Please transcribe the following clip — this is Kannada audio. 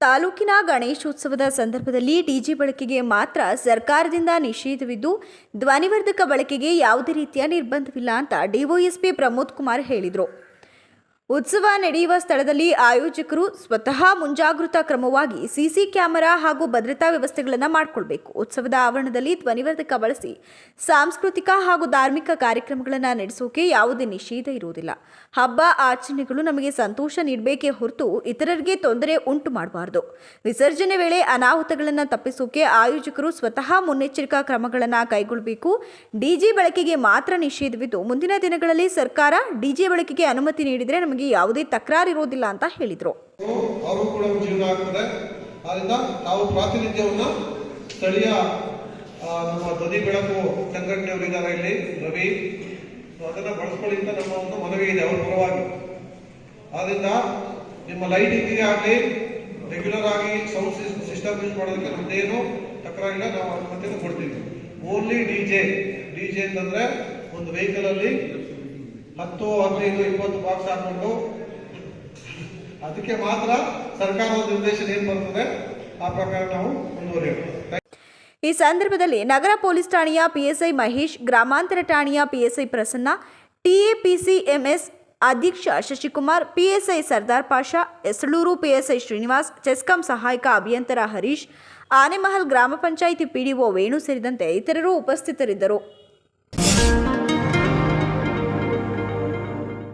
ತಾಲೂಕಿನ ಗಣೇಶೋತ್ಸವದ ಸಂದರ್ಭದಲ್ಲಿ ಡಿಜೆ ಬಳಕೆಗೆ ಮಾತ್ರ ಸರ್ಕಾರದಿಂದ ನಿಷೇಧವಿದ್ದು, ಧ್ವನಿವರ್ಧಕ ಬಳಕೆಗೆ ಯಾವುದೇ ರೀತಿಯ ನಿರ್ಬಂಧವಿಲ್ಲ ಅಂತ ಡಿಒಎಸ್ಪಿ ಪ್ರಮೋದ್ ಕುಮಾರ್ ಹೇಳಿದರು. ಉತ್ಸವ ನಡೆಯುವ ಸ್ಥಳದಲ್ಲಿ ಆಯೋಜಕರು ಸ್ವತಃ ಮುಂಜಾಗೃತಾ ಕ್ರಮವಾಗಿ ಸಿಸಿ ಕ್ಯಾಮೆರಾ ಹಾಗೂ ಭದ್ರತಾ ವ್ಯವಸ್ಥೆಗಳನ್ನು ಮಾಡಿಕೊಳ್ಬೇಕು. ಉತ್ಸವದ ಆವರಣದಲ್ಲಿ ಧ್ವನಿವರ್ಧಕ ಬಳಸಿ ಸಾಂಸ್ಕೃತಿಕ ಹಾಗೂ ಧಾರ್ಮಿಕ ಕಾರ್ಯಕ್ರಮಗಳನ್ನು ನಡೆಸೋಕೆ ಯಾವುದೇ ನಿಷೇಧ ಇರುವುದಿಲ್ಲ. ಹಬ್ಬ ಆಚರಣೆಗಳು ನಮಗೆ ಸಂತೋಷ ನೀಡಬೇಕೇ ಹೊರತು ಇತರರಿಗೆ ತೊಂದರೆ ಉಂಟು ಮಾಡಬಾರದು. ವಿಸರ್ಜನೆ ವೇಳೆ ಅನಾಹುತಗಳನ್ನು ತಪ್ಪಿಸೋಕೆ ಆಯೋಜಕರು ಸ್ವತಃ ಮುನ್ನೆಚ್ಚರಿಕಾ ಕ್ರಮಗಳನ್ನು ಕೈಗೊಳ್ಳಬೇಕು ಡಿಜೆ ಬಳಕೆಗೆ ಮಾತ್ರ ನಿಷೇಧವಿದ್ದು, ಮುಂದಿನ ದಿನಗಳಲ್ಲಿ ಸರ್ಕಾರ ಡಿಜೆ ಬಳಕೆಗೆ ಅನುಮತಿ ನೀಡಿದರೆ ನಮಗೆ ಯಾವುದೇ ತಕರಾರು ಇರೋದಿಲ್ಲ ಅಂತ ಹೇಳಿದರು. ಅವರು ಕೂಡ ಜೀವನ ಆಗ್ತದೆ ಆದ್ದರಿಂದ ನಾವು ಪ್ರಾತಿನಿಧ್ಯವನ್ನು ಸ್ಥಳೀಯ ನಮ್ಮ ಧ್ವನಿ ಬೆಳಕು ಸಂಘಟನೆಯವರಿದ್ದಾರೆ ಇಲ್ಲಿ, ರವಿ. ಅದನ್ನ ಬಳಸ್ಕೊಳ್ಳಿ ಅಂತ ನಮ್ಮ ಒಂದು ಮನವಿ ಇದೆ, ಅವ್ರ ಪರವಾಗಿ. ಆದ್ದರಿಂದ ನಿಮ್ಮ ಲೈಟಿಂಗಿಗೆ ಆಗಲಿ ರೆಗ್ಯುಲರ್ ಆಗಿ ಸೌಂಡ್ ಸಿಸ್ಟಮ್ ಯೂಸ್ ಮಾಡೋದಕ್ಕೆ ನಮ್ಮದೇನು ತಕರಾರಿಲ್ಲ, ನಾವು ಅನುಮತಿಯನ್ನು ಕೊಡ್ತೀವಿ. Only D J D J ಅಂತಂದರೆ ಒಂದು ವೆಹಿಕಲ್ ಅಲ್ಲಿ ಹತ್ತು, ಹದಿನೈದು, ಇಪ್ಪತ್ತು ಬಾಕ್ಸ್ ಹಾಕೊಂಡು ಅದಕ್ಕೆ ಮಾತ್ರ ಸರ್ಕಾರದ ನಿರ್ದೇಶನ ಏನ್ ಬರ್ತದೆ, ಆ ಪ್ರಕಾರ ನಾವು ಮುಂದುವರಿಯೋಣ ಈ ಸಂದರ್ಭದಲ್ಲಿ ನಗರ ಪೊಲೀಸ್ ಠಾಣೆಯ ಪಿಎಸ್ಐ ಮಹೇಶ್, ಗ್ರಾಮಾಂತರ ಠಾಣೆಯ ಪಿಎಸ್ಐ ಪ್ರಸನ್ನ, ಟಿಎಪಿಸಿಎಂಎಸ್ ಅಧ್ಯಕ್ಷ ಶಶಿಕುಮಾರ್, ಪಿಎಸ್ಐ ಸರ್ದಾರ್ ಪಾಷಾ ಎಸಳೂರು ಪಿಎಸ್ಐ ಶ್ರೀನಿವಾಸ್, ಚೆಸ್ಕಾಂ ಸಹಾಯಕ ಅಭಿಯಂತರ ಹರೀಶ್, ಆನೆಮಹಲ್ ಗ್ರಾಮ ಪಂಚಾಯಿತಿ ಪಿಡಿಒ ವೇಣು ಸೇರಿದಂತೆ ಇತರರು ಉಪಸ್ಥಿತರಿದ್ದರು.